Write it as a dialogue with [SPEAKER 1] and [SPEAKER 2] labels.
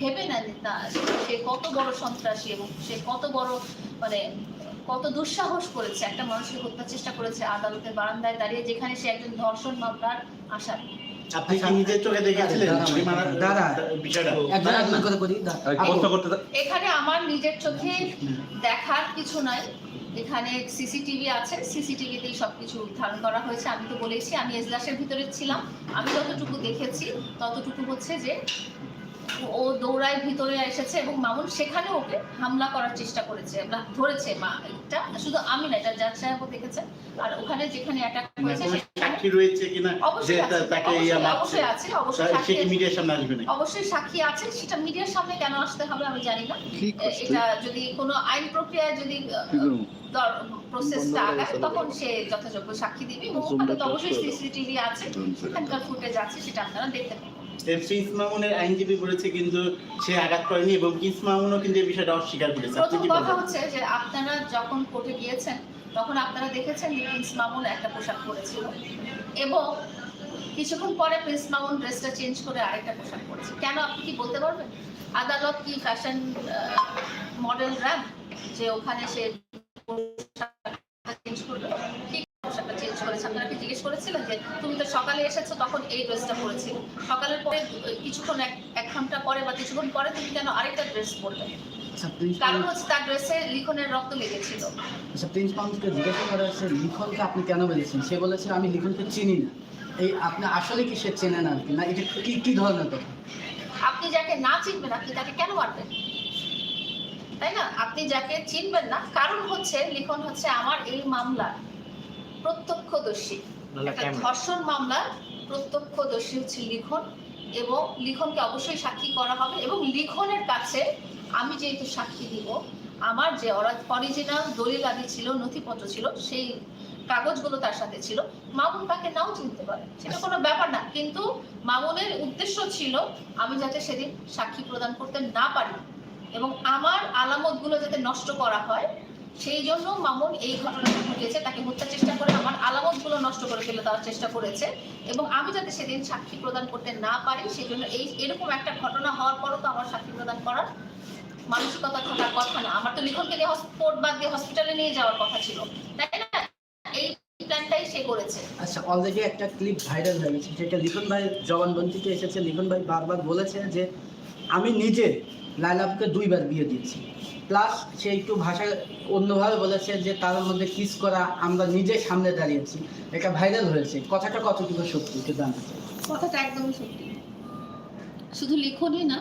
[SPEAKER 1] ভেবে না সে কত বড় সন্ত্রাসী এবং সে কত বড় মানে কত দুঃসাহস করেছে। একটা মানুষকে হত্যার চেষ্টা করেছে আদালতের বারান্দায় দাঁড়িয়ে যেখানে সে একজন ধর্ষণ মামলার
[SPEAKER 2] আপনি কি নিজের চোখে দেখেছিলেন?
[SPEAKER 3] করে
[SPEAKER 4] আমি
[SPEAKER 3] আপু,
[SPEAKER 4] প্রশ্ন করতে
[SPEAKER 1] এখানে আমার নিজের চোখে দেখার কিছু নাই। এখানে সিসিটিভি আছে সিসিটিভিতেই সবকিছু ধারণ করা হয়েছে। আমি তো বলেছি আমি এজলাসের ভিতরে ছিলাম। আমি যতটুকু দেখেছি ততটুকু হচ্ছে যে ও দৌড়ায় ভিতরে এসেছে এবং মামুন সেখানে ওকে হামলা করার চেষ্টা করেছে ধরেছে মা এটা। শুধু আমি না এটা জাজ সাহেবও দেখেছে। আর ওখানে যেখানে অ্যাটাক
[SPEAKER 2] না,
[SPEAKER 1] হয়েছে
[SPEAKER 2] সাক্ষী রয়েছে কিনা?
[SPEAKER 1] অবশ্যই আছে,
[SPEAKER 2] তাকে
[SPEAKER 1] অবশ্যই-
[SPEAKER 2] মারছে।
[SPEAKER 1] আছে অবশ্যই
[SPEAKER 2] সে
[SPEAKER 1] সাক্ষী-
[SPEAKER 2] মিডিয়ার সামনে আসবে না
[SPEAKER 1] অবশ্যই সাক্ষী আছে সেটা মিডিয়ার সামনে কেন আসতে হবে আমি জানি না। এটা যদি কোনো আইন প্রক্রিয়ায় যদি প্রসেসটা আগায় তখন সে যথাযোগ্য সাক্ষী দিবে এবং ওখানে তো অবশ্যই সিসিটিভি আছে সেখানকার ফুটেজ আছে সেটা আপনারা দেখতে পাবেন
[SPEAKER 2] এ প্রিন্স আইনজীবী বলেছে কিন্তু সে আঘাত করেনি এবং প্রিন্স কিন্তু এই বিষয়টা অস্বীকার করেছে।
[SPEAKER 1] প্রথম কথা হচ্ছে যে আপনারা যখন কোর্টে গিয়েছেন তখন আপনারা দেখেছেন যে প্রিন্স মামুন একটা পোশাক পরেছিল এবং কিছুক্ষণ পরে প্রিন্স মামুন ড্রেসটা চেঞ্জ করে আরেকটা পোশাক পরেছে। কেন আপনি কি বলতে পারবেন? আদালত কি ফ্যাশন মডেল র্যাম যে ওখানে সে চেঞ্জ করবে? কি পোশাকটা চেঞ্জ করেছে? আপনারা কি জিজ্ঞেস করেছিলেন যে তুমি তো সকালে এসেছ তখন এই ড্রেসটা পরেছিল? সকালের পরে কিছুক্ষণ এক ঘণ্টা পরে বা কিছুক্ষণ পরে তুমি কেন আরেকটা ড্রেস পরবে
[SPEAKER 3] আচ্ছা,
[SPEAKER 1] কারণ হচ্ছে তার ড্রেসে লিখনের রক্ত লেগেছিল।
[SPEAKER 3] আচ্ছা জিজ্ঞাসা করা লিখনকে আপনি কেন বলেছেন? সে বলেছে আমি লিখনকে চিনি না। এই আপনি আসলে কি সে চেনেন আর কি? না এটা কি কি ধরনের কথা?
[SPEAKER 1] আপনি যাকে না চিনবেন আপনি তাকে কেন মারবেন? তাই না? আপনি যাকে চিনবেন না কারণ হচ্ছে লিখন হচ্ছে আমার এই মামলার প্রত্যক্ষদর্শী। একটা ধর্ষণ মামলার প্রত্যক্ষদর্শী হচ্ছে লিখন এবং লিখনকে অবশ্যই সাক্ষী করা হবে এবং লিখনের কাছে আমি যেহেতু সাক্ষী দিব আমার যে অরিজিনাল দলিল আদি ছিল নথিপত্র ছিল সেই কাগজগুলো তার সাথে ছিল মামুন তাকে নাও চিনতে পারে। সেটা কোনো ব্যাপার না কিন্তু মামুনের উদ্দেশ্য ছিল আমি যাতে সেদিন সাক্ষী প্রদান করতে না পারি। এবং আমার আলামতগুলো যাতে নষ্ট করা হয়, সেই জন্য মামুন এই ঘটনাটা ঘটিয়েছে, তাকে হত্যা চেষ্টা করে আমার আলামতগুলো নষ্ট করে ফেলে দেওয়ার চেষ্টা করেছে এবং আমি যাতে সেদিন সাক্ষী প্রদান করতে না পারি সেই জন্য এই এরকম একটা ঘটনা হওয়ার পরও তো আমার সাক্ষী প্রদান করার মানসিকতা থাকার কথা না। আমার তো লিখনকে নিয়ে হসপিটাল বাদ দিয়ে হসপিটালে নিয়ে যাওয়ার কথা ছিল। তাই না? এই প্ল্যানটাই সে করেছে।
[SPEAKER 3] আচ্ছা অলরেডি একটা ক্লিপ ভাইরাল হয়ে গেছে লিখন ভাই জবানবন্দিতে এসেছে। লিখন ভাই বারবার বলেছে যে আমি নিজে লাইলাপকে দুইবার বিয়ে দিয়েছি। প্লাস সে একটু ভাষা অন্যভাবে বলেছে যে তার মধ্যে কিস করা আমরা নিজে সামনে দাঁড়িয়েছি। এটা ভাইরাল হয়েছে। কথাটা কতটুকু সত্যি একটু জানতে চাই।
[SPEAKER 1] কথাটা একদমই সত্যি। শুধু লিখনই না